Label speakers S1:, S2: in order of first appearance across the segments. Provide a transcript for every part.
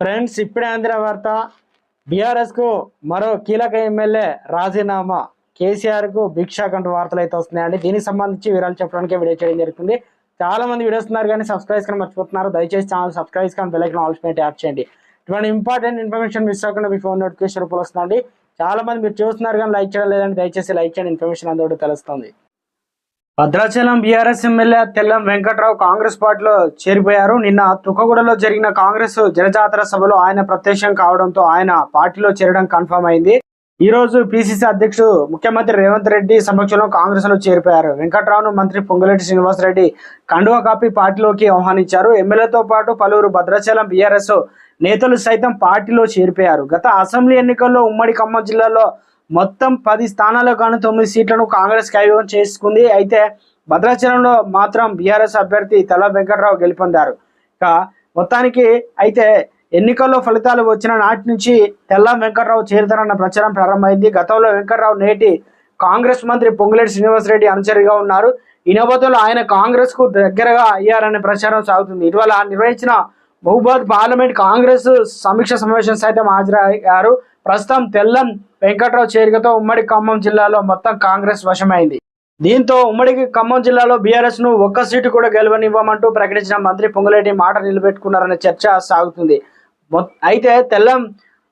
S1: Friends ఇప్పుడే అందిన వార్త. బీఆర్ఎస్కు మరో కీలక ఎమ్మెల్యే రాజీనామా. కేసీఆర్కు భిక్ష వార్తలు అయితే వస్తున్నాయండి. దీనికి సంబంధించి వివరాలు చెప్పడానికి వీడియో చేయడం జరుగుతుంది. చాలా మంది వీడియోస్ ఉన్నారు కానీ సబ్స్క్రైబ్ కానీ మర్చిపోతున్నారు. దయచేసి ఛానల్ సబ్స్క్రైబ్ కానీ బెల్లైకన్ ఐకాన్ యాప్ చేయండి. ఇటువంటి ఇంపార్టెంట్ ఇన్ఫర్మేషన్ మిస్ అవ్వకుండా మీ ఫోన్ నోటిఫికేషన్ రూపంలో వస్తుందండి. చాలా మంది మీరు చూస్తున్నారు కానీ లైక్ చేయడం లేదండి. దయచేసి లైక్ చేయండి. ఇన్ఫర్మేషన్ అందరూ తెలుస్తుంది. భద్రాచలం బీఆర్ఎస్ ఎమ్మెల్యే తెల్లం వెంకట్రావు కాంగ్రెస్ పార్టీలో చేరిపోయారు. నిన్న తుకగూడలో జరిగిన కాంగ్రెస్ జనజాతర సభలో ఆయన ప్రత్యక్షం కావడంతో ఆయన పార్టీలో చేరడం కన్ఫర్మ్ అయింది. ఈ రోజు పిసిసి అధ్యక్షుడు ముఖ్యమంత్రి రేవంత్ రెడ్డి సమక్షంలో కాంగ్రెస్లో చేరిపోయారు. వెంకట్రావును మంత్రి పొంగులేటి శ్రీనివాసరెడ్డి కండువా కాపీ పార్టీలోకి ఆహ్వానించారు. ఎమ్మెల్యేతో పాటు పలువురు భద్రాచలం బీఆర్ఎస్ నేతలు సైతం పార్టీలో చేరిపోయారు. గత అసెంబ్లీ ఎన్నికల్లో ఉమ్మడి ఖమ్మం జిల్లాలో మొత్తం పది స్థానాలకు గాను తొమ్మిది సీట్లను కాంగ్రెస్ కైవసం చేసుకుంది. అయితే భద్రాచలంలో మాత్రం బీఆర్ఎస్ అభ్యర్థి తెల్ల వెంకట్రావు గెలుపొందారు. ఇక మొత్తానికి అయితే ఎన్నికల్లో ఫలితాలు వచ్చిన నాటి నుంచి తెల్ల వెంకట్రావు చేరుతారన్న ప్రచారం ప్రారంభమైంది. గతంలో వెంకట్రావు నేటి కాంగ్రెస్ మంత్రి పొంగులేటి శ్రీనివాసరెడ్డి అనుచరిగా ఉన్నారు. ఈ నేపథ్యంలో ఆయన కాంగ్రెస్కు దగ్గరగా అయ్యారనే ప్రచారం సాగుతుంది. ఇటీవల నిర్వహించిన మహబూబాద్ పార్లమెంట్ కాంగ్రెస్ సమీక్ష సమావేశం సైతం హాజరయ్యారు. ప్రస్తుతం తెల్లం వెంకట్రావు చేరికతో ఉమ్మడి ఖమ్మం జిల్లాలో మొత్తం కాంగ్రెస్ వశమైంది. దీంతో ఉమ్మడి ఖమ్మం జిల్లాలో బీఆర్ఎస్ను ఒక్క సీటు కూడా గెలవనివ్వమంటూ ప్రకటించిన మంత్రి పొంగులేటి మాట నిలబెట్టుకున్నారనే చర్చ సాగుతుంది. అయితే తెల్లం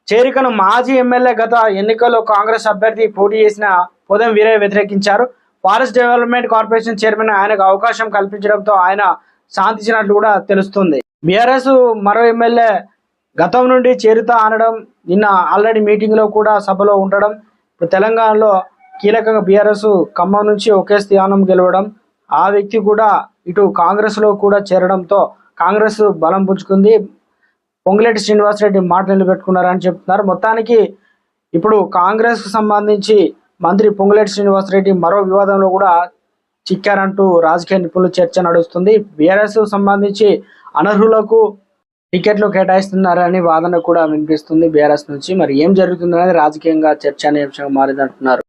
S1: చేరికను మాజీ ఎమ్మెల్యే గత ఎన్నికల్లో కాంగ్రెస్ అభ్యర్థి పోటీ చేసిన పొదం వీరయ్య వ్యతిరేకించారు. ఫారెస్ట్ డెవలప్మెంట్ కార్పొరేషన్ చైర్మన్ ఆయనకు అవకాశం కల్పించడంతో ఆయన శాంతించినట్లు కూడా తెలుస్తుంది. బీఆర్ఎస్ మరో ఎమ్మెల్యే గతం నుండి చేరుతా అనడం నిన్న ఆల్రెడీ మీటింగ్లో కూడా సభలో ఉండడం ఇప్పుడు తెలంగాణలో కీలకంగా బీఆర్ఎస్ ఖమ్మం నుంచి ఒకే స్థానం గెలవడం ఆ వ్యక్తి కూడా ఇటు కాంగ్రెస్లో కూడా చేరడంతో కాంగ్రెస్ బలం పుంజుకుంది పొంగులేటి శ్రీనివాసరెడ్డి మాట నిలబెట్టుకున్నారని చెప్తున్నారు. మొత్తానికి ఇప్పుడు కాంగ్రెస్కు సంబంధించి మంత్రి పొంగులేటి శ్రీనివాసరెడ్డి మరో వివాదంలో కూడా చిక్కారంటూ రాజకీయ నిపుణులు చర్చ నడుస్తుంది. బీఆర్ఎస్ సంబంధించి అనర్హులకు టికెట్లు కేటాయిస్తున్నారని వాదన కూడా వినిపిస్తుంది బీఆర్ఎస్ నుంచి. మరి ఏం జరుగుతుంది అనేది రాజకీయంగా చర్చనీయాంశంగా మారిందంటున్నారు.